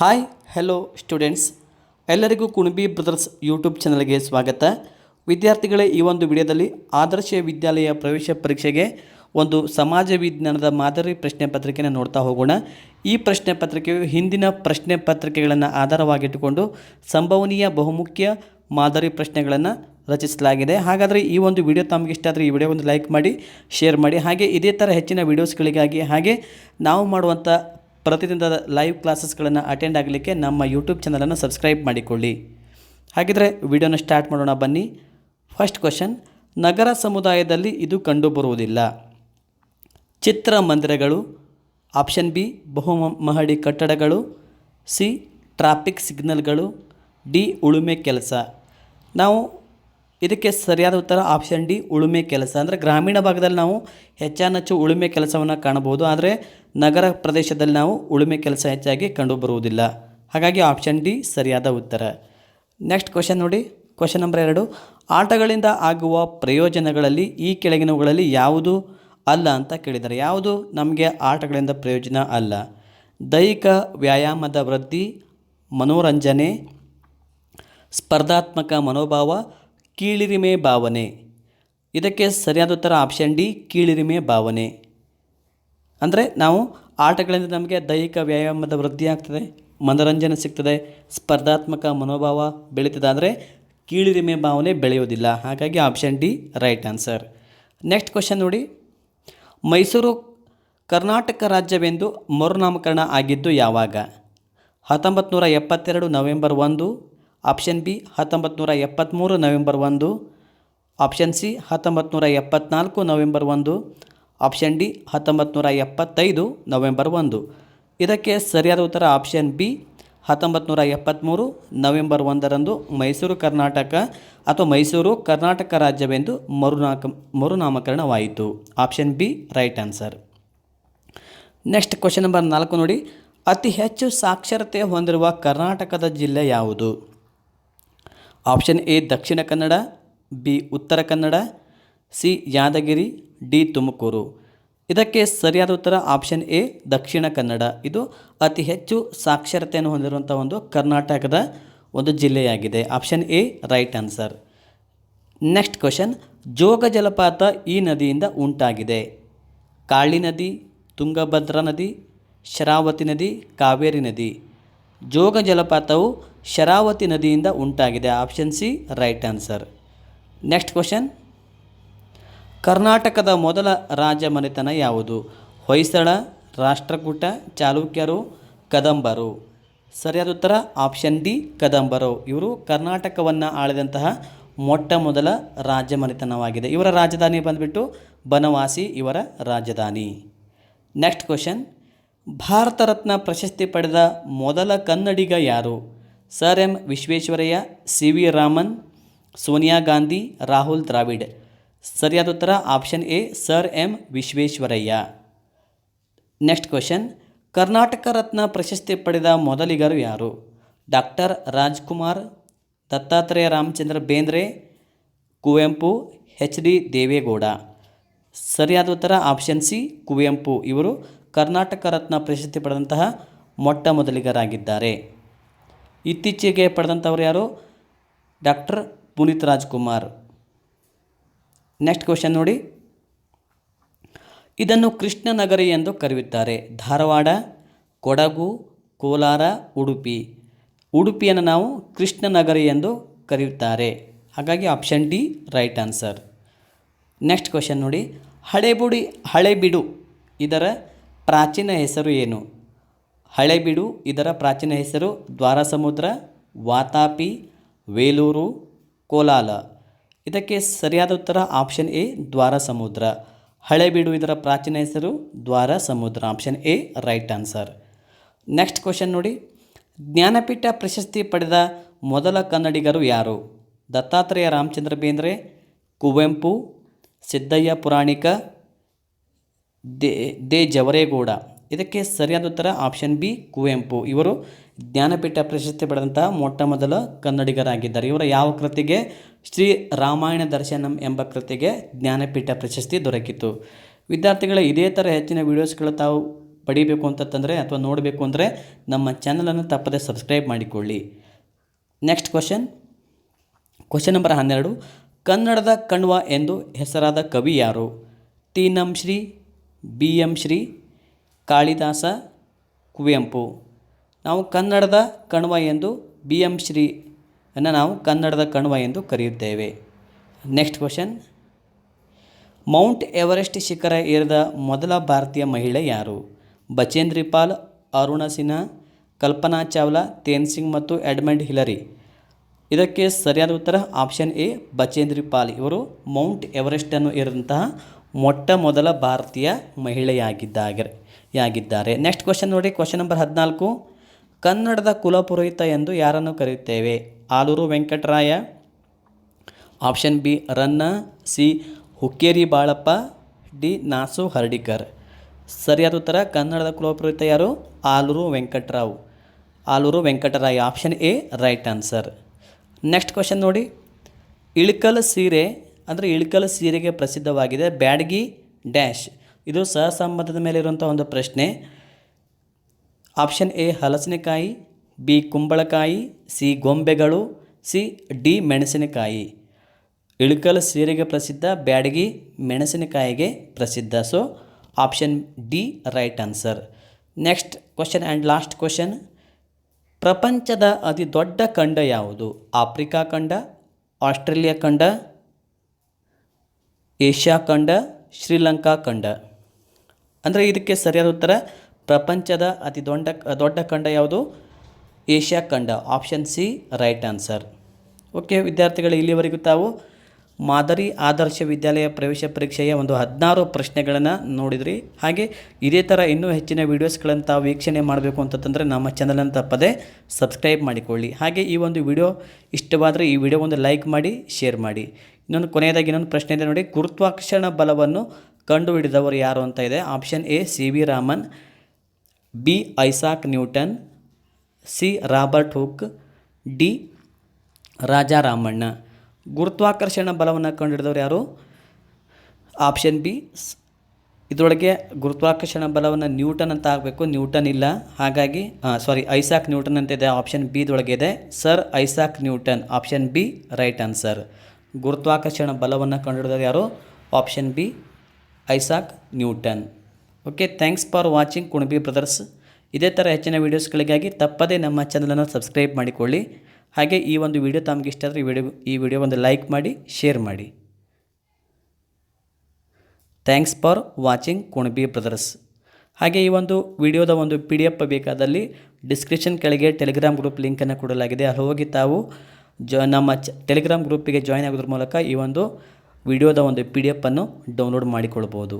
Hi hello students ಎಲ್ಲರಿಗೂ Kunbi brothers YouTube ಚಾನಲ್ಗೆ ಸ್ವಾಗತ. ವಿದ್ಯಾರ್ಥಿಗಳೇ, ಈ ಒಂದು ವಿಡಿಯೋದಲ್ಲಿ ಆದರ್ಶ ವಿದ್ಯಾಲಯ ಪ್ರವೇಶ ಪರೀಕ್ಷೆಗೆ ಒಂದು ಸಮಾಜ ವಿಜ್ಞಾನದ ಮಾದರಿ ಪ್ರಶ್ನೆ ಪತ್ರಿಕೆಯನ್ನು ನೋಡ್ತಾ ಹೋಗೋಣ. ಈ ಪ್ರಶ್ನೆ ಪತ್ರಿಕೆಯು ಹಿಂದಿನ ಪ್ರಶ್ನೆ ಪತ್ರಿಕೆಗಳನ್ನು ಆಧಾರವಾಗಿಟ್ಟುಕೊಂಡು ಸಂಭವನೀಯ ಬಹುಮುಖ್ಯ ಮಾದರಿ ಪ್ರಶ್ನೆಗಳನ್ನು ರಚಿಸಲಾಗಿದೆ. ಹಾಗಾದರೆ ಈ ಒಂದು ವಿಡಿಯೋ ತಮಗೆ ಇಷ್ಟ ಆದರೆ ಈ ವಿಡಿಯೋ ಒಂದು ಲೈಕ್ ಮಾಡಿ, ಶೇರ್ ಮಾಡಿ. ಹಾಗೆ ಇದೇ ಥರ ಹೆಚ್ಚಿನ ವಿಡಿಯೋಸ್ಗಳಿಗಾಗಿ ಹಾಗೆ ನಾವು ಮಾಡುವಂಥ ಪ್ರತಿದಿನದ ಲೈವ್ ಕ್ಲಾಸಸ್ಗಳನ್ನು ಅಟೆಂಡ್ ಆಗಲಿಕ್ಕೆ ನಮ್ಮ ಯೂಟ್ಯೂಬ್ ಚಾನಲನ್ನು ಸಬ್ಸ್ಕ್ರೈಬ್ ಮಾಡಿಕೊಳ್ಳಿ. ಹಾಗಿದ್ರೆ ವಿಡಿಯೋನ ಸ್ಟಾರ್ಟ್ ಮಾಡೋಣ ಬನ್ನಿ. ಫಸ್ಟ್ ಕ್ವಶನ್ ನಗರ ಸಮುದಾಯದಲ್ಲಿ ಇದು ಕಂಡುಬರುವುದಿಲ್ಲ. ಚಿತ್ರಮಂದಿರಗಳು ಆಪ್ಷನ್ ಬಿ ಬಹು ಮಹಡಿ ಕಟ್ಟಡಗಳು ಸಿ ಟ್ರಾಫಿಕ್ ಸಿಗ್ನಲ್ಗಳು ಡಿ ಉಳುಮೆ ಕೆಲಸ. ನಾವು ಇದಕ್ಕೆ ಸರಿಯಾದ ಉತ್ತರ ಆಪ್ಷನ್ ಡಿ ಉಳುಮೆ ಕೆಲಸ. ಅಂದರೆ ಗ್ರಾಮೀಣ ಭಾಗದಲ್ಲಿ ನಾವು ಹೆಚ್ಚಾನೆಚ್ಚು ಉಳುಮೆ ಕೆಲಸವನ್ನು ಕಾಣಬಹುದು. ಆದರೆ ನಗರ ಪ್ರದೇಶದಲ್ಲಿ ನಾವು ಉಳುಮೆ ಕೆಲಸ ಹೆಚ್ಚಾಗಿ ಕಂಡುಬರುವುದಿಲ್ಲ. ಹಾಗಾಗಿ ಆಪ್ಷನ್ ಡಿ ಸರಿಯಾದ ಉತ್ತರ. ನೆಕ್ಸ್ಟ್ ಕ್ವಶನ್ ನೋಡಿ. ಕ್ವಶನ್ ನಂಬರ್ ಎರಡು. ಆಟಗಳಿಂದ ಆಗುವ ಪ್ರಯೋಜನಗಳಲ್ಲಿ ಈ ಕೆಳಗಿನವುಗಳಲ್ಲಿ ಯಾವುದು ಅಲ್ಲ ಅಂತ ಕೇಳಿದ್ದಾರೆ. ಯಾವುದು ನಮಗೆ ಆಟಗಳಿಂದ ಪ್ರಯೋಜನ ಅಲ್ಲ. ದೈಹಿಕ ವ್ಯಾಯಾಮದ ವೃದ್ಧಿ ಮನೋರಂಜನೆ, ಸ್ಪರ್ಧಾತ್ಮಕ ಮನೋಭಾವ ಕೀಳಿರಿಮೆ ಭಾವನೆ. ಇದಕ್ಕೆ ಸರಿಯಾದ ಉತ್ತರ ಆಪ್ಷನ್ ಡಿ ಕೀಳಿರಿಮೆ ಭಾವನೆ. ಅಂದರೆ ನಾವು ಆಟಗಳಿಂದ ನಮಗೆ ದೈಹಿಕ ವ್ಯಾಯಾಮದ ವೃದ್ಧಿ ಆಗ್ತದೆ, ಮನೋರಂಜನೆ ಸಿಗ್ತದೆ, ಸ್ಪರ್ಧಾತ್ಮಕ ಮನೋಭಾವ ಬೆಳೀತದೆ ಅಂದರೆ ಕೀಳಿರಿಮೆ ಭಾವನೆ ಬೆಳೆಯೋದಿಲ್ಲ ಹಾಗಾಗಿ option D right answer next question ನೋಡಿ. ಮೈಸೂರು ಕರ್ನಾಟಕ ರಾಜ್ಯವೆಂದು ಮರುನಾಮಕರಣ ಆಗಿದ್ದು ಯಾವಾಗ? ಹತ್ತೊಂಬತ್ತು ನೂರ ಎಪ್ಪತ್ತೆರಡು ನವೆಂಬರ್ ಒಂದು ಆಪ್ಷನ್ ಬಿ ಹತ್ತೊಂಬತ್ತು ನೂರ ಎಪ್ಪತ್ತ್ಮೂರು ನವೆಂಬರ್ ಒಂದು, ಆಪ್ಷನ್ ಸಿ ಹತ್ತೊಂಬತ್ತು ನೂರ ಎಪ್ಪತ್ನಾಲ್ಕು ನವೆಂಬರ್ ಒಂದು, ಆಪ್ಷನ್ ಡಿ ಹತ್ತೊಂಬತ್ತು ನೂರ ಎಪ್ಪತ್ತೈದು ನವೆಂಬರ್ ಒಂದು. ಇದಕ್ಕೆ ಸರಿಯಾದ ಉತ್ತರ ಆಪ್ಷನ್ ಬಿ ಹತ್ತೊಂಬತ್ತು ನೂರ ಎಪ್ಪತ್ತ್ಮೂರು ನವೆಂಬರ್ ಒಂದರಂದು ಮೈಸೂರು ಕರ್ನಾಟಕ ಅಥವಾ ಮೈಸೂರು ಕರ್ನಾಟಕ ರಾಜ್ಯವೆಂದು ಮರುನಾಕ, ಮರುನಾಮಕರಣವಾಯಿತು. Option B right answer. Next question number ನಾಲ್ಕು ನೋಡಿ. ಅತಿ ಹೆಚ್ಚು ಸಾಕ್ಷರತೆ ಹೊಂದಿರುವ ಕರ್ನಾಟಕದ ಜಿಲ್ಲೆ ಯಾವುದು? Option A, Dakshina Kannada, B, Uttara Kannada, C, Yadagiri, D, Tumakuru. ಇದಕ್ಕೆ ಸರಿಯಾದ ಉತ್ತರ ಆಪ್ಷನ್ ಎ, ದಕ್ಷಿಣ ಕನ್ನಡ. ಇದು ಅತಿ ಹೆಚ್ಚು ಸಾಕ್ಷರತೆಯನ್ನು ಹೊಂದಿರುವಂಥ ಒಂದು ಕರ್ನಾಟಕದ ಒಂದು ಜಿಲ್ಲೆಯಾಗಿದೆ. Option A, right answer. Next question, Jog ಜಲಪಾತ ಈ ನದಿಯಿಂದ ಉಂಟಾಗಿದೆ. ಕಾಳಿ ನದಿ, ತುಂಗಭದ್ರಾ ನದಿ, ಶರಾವತಿ ನದಿ, ಕಾವೇರಿ ನದಿ. ಜೋಗ ಜಲಪಾತವು ಶರಾವತಿ ನದಿಯಿಂದ ಉಂಟಾಗಿದೆ option C, right answer. Next question. ಕರ್ನಾಟಕದ ಮೊದಲ ರಾಜ ಮನೆತನ ಯಾವುದು? ಹೊಯ್ಸಳ, ರಾಷ್ಟ್ರಕೂಟ, ಚಾಲುಕ್ಯರು, ಕದಂಬರು. ಸರಿಯಾದ ಉತ್ತರ ಆಪ್ಷನ್ ಡಿ, ಕದಂಬರು. ಇವರು ಕರ್ನಾಟಕವನ್ನು ಆಳಿದಂತಹ ಮೊಟ್ಟ ಮೊದಲ ರಾಜ್ಯ ಮನೆತನವಾಗಿದೆ. ಇವರ ರಾಜಧಾನಿ ಬಂದುಬಿಟ್ಟು ಬನವಾಸಿ, ಇವರ ರಾಜಧಾನಿ. Next question. ಭಾರತ ರತ್ನ ಪ್ರಶಸ್ತಿ ಪಡೆದ ಮೊದಲ ಕನ್ನಡಿಗ ಯಾರು? Sir M Visvesvaraya, C V Raman, Sonia Gandhi, Rahul Dravid. ಸರಿಯಾದ ಉತ್ತರ option A, sir M Visvesvaraya. Next question. Karnataka Ratna ಪ್ರಶಸ್ತಿ ಪಡೆದ ಮೊದಲಿಗರು ಯಾರು? Doctor Rajkumar, Dattatreya Ramachandra Bendre, Kuvempu, H D Deve Gowda. ಸರಿಯಾದ ಉತ್ತರ ಆಪ್ಷನ್ ಸಿ, ಕುವೆಂಪು. ಇವರು ಕರ್ನಾಟಕ ರತ್ನ ಪ್ರಶಸ್ತಿ ಪಡೆದಂತಹ ಮೊಟ್ಟ ಮೊದಲಿಗರಾಗಿದ್ದಾರೆ. ಇತ್ತೀಚೆಗೆ ಪಡೆದಂಥವ್ರು ಯಾರು? Doctor Puneeth Rajkumar. Next question ನೋಡಿ. ಇದನ್ನು ಕೃಷ್ಣನಗರಿ ಎಂದು ಕರೆಯುತ್ತಾರೆ. ಧಾರವಾಡ, ಕೊಡಗು, ಕೋಲಾರ, ಉಡುಪಿ. ಉಡುಪಿಯನ್ನು ನಾವು ಕೃಷ್ಣನಗರಿ ಎಂದು ಕರೆಯುತ್ತಾರೆ. ಹಾಗಾಗಿ option D right answer next question ನೋಡಿ. ಹಳೆಬುಡಿ, ಹಳೆಬಿಡು ಇದರ ಪ್ರಾಚೀನ ಹೆಸರು ಏನು? ಹಳೆಬಿಡು ಇದರ ಪ್ರಾಚೀನ ಹೆಸರು ದ್ವಾರಸಮುದ್ರ, ವಾತಾಪಿ, ವೇಲೂರು, ಕೋಲಾಲ. ಇದಕ್ಕೆ ಸರಿಯಾದ ಉತ್ತರ ಆಪ್ಷನ್ ಎ, ದ್ವಾರಸಮುದ್ರ. ಹಳೆಬೀಡು ಇದರ ಪ್ರಾಚೀನ ಹೆಸರು Dwara Samudra option A right answer next question ನೋಡಿ. ಜ್ಞಾನಪೀಠ ಪ್ರಶಸ್ತಿ ಪಡೆದ ಮೊದಲ ಕನ್ನಡಿಗರು ಯಾರು? Dattatreya Ramachandra Bendre, Kuvempu, Siddaiah Puranik, they they Javaregowda. ಇದಕ್ಕೆ ಸರಿಯಾದ ಉತ್ತರ ಆಪ್ಷನ್ ಬಿ ಕುವೆಂಪು. ಇವರು ಜ್ಞಾನಪೀಠ ಪ್ರಶಸ್ತಿ ಪಡೆದಂತಹ ಮೊಟ್ಟ ಮೊದಲ ಕನ್ನಡಿಗರಾಗಿದ್ದಾರೆ. ಇವರ ಯಾವ ಕೃತಿಗೆ ಶ್ರೀ ರಾಮಾಯಣ ದರ್ಶನಂ ಎಂಬ ಕೃತಿಗೆ ಜ್ಞಾನಪೀಠ ಪ್ರಶಸ್ತಿ ದೊರಕಿತು? ವಿದ್ಯಾರ್ಥಿಗಳ, ಇದೇ ಥರ ಹೆಚ್ಚಿನ ವೀಡಿಯೋಸ್ಗಳು ತಾವು ಪಡಿಬೇಕು ಅಂತಂದರೆ ಅಥವಾ ನೋಡಬೇಕು ಅಂದರೆ ನಮ್ಮ ಚಾನಲನ್ನು ತಪ್ಪದೆ ಸಬ್ಸ್ಕ್ರೈಬ್ ಮಾಡಿಕೊಳ್ಳಿ. ನೆಕ್ಸ್ಟ್ ಕ್ವಶನ್ ಕ್ವಶನ್ ನಂಬರ್ ಹನ್ನೆರಡು. ಕನ್ನಡದ ಕಣ್ವ ಎಂದು ಹೆಸರಾದ ಕವಿ ಯಾರು? T. Nam Shri, B. M Shri Kalidasa Kuvempu. ನಾವು ಕನ್ನಡದ ಕಣ್ವ ಎಂದು ಬಿ ಎಂ ಶ್ರೀ ಅನ್ನು ನಾವು ಕನ್ನಡದ ಕಣ್ವ ಎಂದು ಕರೆಯುತ್ತೇವೆ. ನೆಕ್ಸ್ಟ್ ಕ್ವಶನ್ ಮೌಂಟ್ ಎವರೆಸ್ಟ್ ಶಿಖರ ಏರಿದ ಮೊದಲ ಭಾರತೀಯ ಮಹಿಳೆ ಯಾರು? ಬಚೇಂದ್ರಿಪಾಲ್, ಅರುಣ ಸಿನ್ಹಾ, ಕಲ್ಪನಾ ಚಾವ್ಲಾ, ತೇನ್ಸಿಂಗ್ ಮತ್ತು ಎಡ್ಮಂಡ್ ಹಿಲರಿ. ಇದಕ್ಕೆ ಸರಿಯಾದ ಉತ್ತರ ಆಪ್ಷನ್ ಎ ಬಚೇಂದ್ರಿ ಪಾಲ್. ಇವರು ಮೌಂಟ್ ಎವರೆಸ್ಟನ್ನು ಇರುವಂತಹ ಮೊಟ್ಟ ಮೊದಲ ಭಾರತೀಯ ಮಹಿಳೆಯಾಗಿದ್ದಾರೆ ಯಾಗಿದ್ದಾರೆ. ನೆಕ್ಸ್ಟ್ ಕ್ವಶನ್ ನೋಡಿ ಕ್ವಶನ್ ನಂಬರ್ ಹದಿನಾಲ್ಕು. ಕನ್ನಡದ ಕುಲಪುರೋಹಿತ ಎಂದು ಯಾರನ್ನು ಕರೆಯುತ್ತೇವೆ? Aluru Venkataraya. Option B Ranna. C Hukkeri Balappa. D Nasu Hardikar. ಸರಿಯಾದ ಉತ್ತರ, ಕನ್ನಡದ ಕುಲಪುರೋಹಿತ ಯಾರು? Aluru Venkatarao. Aluru Venkataraya. Option A right answer next question ನೋಡಿ. ಇಳ್ಕಲ್ ಸೀರೆ ಅಂದರೆ ಇಳ್ಕಲ್ ಸೀರೆಗೆ ಪ್ರಸಿದ್ಧವಾಗಿದೆ ಬ್ಯಾಡಗಿ ಡ್ಯಾಶ್. ಇದು ಸಹಸಂಬಂಧದ ಮೇಲೆ ಇರುವಂಥ ಒಂದು ಪ್ರಶ್ನೆ. ಆಪ್ಷನ್ ಎ ಹಲಸಿನಕಾಯಿ, ಬಿ ಕುಂಬಳಕಾಯಿ, ಸಿ ಗೊಂಬೆಗಳು, ಸಿ ಡಿ ಮೆಣಸಿನಕಾಯಿ. ಇಳಕಲ್ ಸೀರೆಗೆ ಪ್ರಸಿದ್ಧ, ಬ್ಯಾಡಗಿ ಮೆಣಸಿನಕಾಯಿಗೆ ಪ್ರಸಿದ್ಧ. So option D right answer next question and last question ಪ್ರಪಂಚದ ಅತಿ ದೊಡ್ಡ ಖಂಡ ಯಾವುದು? ಆಫ್ರಿಕಾ ಖಂಡ, ಆಸ್ಟ್ರೇಲಿಯಾ ಖಂಡ, ಏಷ್ಯಾ ಖಂಡ, ಶ್ರೀಲಂಕಾ ಖಂಡ. ಅಂದರೆ ಇದಕ್ಕೆ ಸರಿಯಾದ ಉತ್ತರ, ಪ್ರಪಂಚದ ಅತಿ ದೊಡ್ಡ ದೊಡ್ಡ ಖಂಡ ಯಾವುದು? ಏಷ್ಯಾ ಖಂಡ. Option C, right answer. Okay, ವಿದ್ಯಾರ್ಥಿಗಳು, ಇಲ್ಲಿವರೆಗೂ ತಾವು ಮಾದರಿ ಆದರ್ಶ ವಿದ್ಯಾಲಯ ಪ್ರವೇಶ ಪರೀಕ್ಷೆಯ ಒಂದು ಹದಿನಾರು ಪ್ರಶ್ನೆಗಳನ್ನು ನೋಡಿದ್ರಿ. ಹಾಗೆ ಇದೇ ಥರ ಇನ್ನೂ ಹೆಚ್ಚಿನ ವೀಡಿಯೋಸ್ಗಳನ್ನು ತಾವು ವೀಕ್ಷಣೆ ಮಾಡಬೇಕು ಅಂತಂದರೆ ನಮ್ಮ ಚಾನಲನ್ನು ತಪ್ಪದೆ ಸಬ್ಸ್ಕ್ರೈಬ್ ಮಾಡಿಕೊಳ್ಳಿ. ಹಾಗೆ ಈ ಒಂದು ವಿಡಿಯೋ ಇಷ್ಟವಾದರೆ ಈ ವಿಡಿಯೋ ಒಂದು ಲೈಕ್ ಮಾಡಿ ಶೇರ್ ಮಾಡಿ. ಇನ್ನೊಂದು ಕೊನೆಯದಾಗಿ ಇನ್ನೊಂದು ಪ್ರಶ್ನೆ ಇದೆ ನೋಡಿ. ಗುರುತ್ವಾಕರ್ಷಣ ಬಲವನ್ನು ಕಂಡುಹಿಡಿದವರು ಯಾರು ಅಂತ ಇದೆ. Option A C V Raman B Isaac Newton C Robert Hooke D Raja Ramanna ಗುರುತ್ವಾಕರ್ಷಣ ಬಲವನ್ನು ಕಂಡುಹಿಡಿದವರು ಯಾರು? ಆಪ್ಷನ್ ಬಿ ಇದರೊಳಗೆ ಗುರುತ್ವಾಕರ್ಷಣ ಬಲವನ್ನು ನ್ಯೂಟನ್ ಅಂತ ಆಗಬೇಕು. ನ್ಯೂಟನ್ ಇಲ್ಲ. ಹಾಗಾಗಿ ಸಾರಿ ಐಸಾಕ್ ನ್ಯೂಟನ್ ಅಂತ ಇದೆ. ಆಪ್ಷನ್ ಬಿ ಇದರೊಳಗೆ ಇದೆ. Sir Isaac Newton. Option B right answer ಗುರುತ್ವಾಕರ್ಷಣ ಬಲವನ್ನು ಕಂಡುಹಿಡಿದವರು ಯಾರು? Option B Isaac Newton. Okay thanks for watching Kunabi brothers ಇದೇ ಥರ ಹೆಚ್ಚಿನ ವೀಡಿಯೋಸ್ಗಳಿಗಾಗಿ ತಪ್ಪದೇ ನಮ್ಮ ಚಾನಲನ್ನು ಸಬ್ಸ್ಕ್ರೈಬ್ ಮಾಡಿಕೊಳ್ಳಿ. ಹಾಗೆ ಈ ಒಂದು ವಿಡಿಯೋ ತಮಗೆ ಇಷ್ಟ ಆದರೆ ಈ ವಿಡಿಯೋ ಈ ವಿಡಿಯೋ ಒಂದು ಲೈಕ್ ಮಾಡಿ ಶೇರ್ ಮಾಡಿ. Thanks for watching Kunabi brothers ಹಾಗೆ ಈ ಒಂದು ವಿಡಿಯೋದ ಒಂದು ಪಿ ಡಿ ಎಫ್ ಬೇಕಾದಲ್ಲಿ ಡಿಸ್ಕ್ರಿಪ್ಷನ್ ಕೆಳಗೆ ಟೆಲಿಗ್ರಾಮ್ ಗ್ರೂಪ್ ಲಿಂಕನ್ನು ಕೊಡಲಾಗಿದೆ. ಅಲ್ಲಿ ಹೋಗಿ ತಾವು ಜ ನಮ್ಮ ಚ ಟೆಲಿಗ್ರಾಮ್ ಗ್ರೂಪಿಗೆ ಜಾಯ್ನ್ ಆಗೋದ್ರ ಮೂಲಕ ಈ ಒಂದು ವಿಡಿಯೋದ ಒಂದು ಪಿ ಡಿ ಎಫನ್ನು ಡೌನ್ಲೋಡ್ ಮಾಡಿಕೊಳ್ಬೋದು.